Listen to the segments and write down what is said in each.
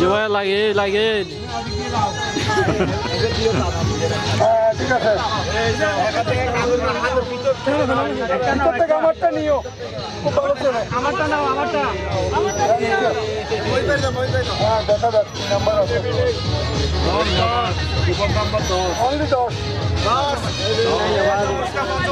যে ভাই লাগে। লাগে দশ দশ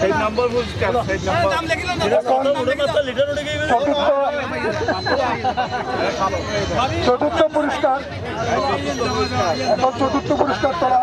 সেই নম্বর বলছি সেই নম্বর। চতুর্থ পুরস্কার চতুর্থ পুরস্কার চতুর্থ পুরস্কার তারা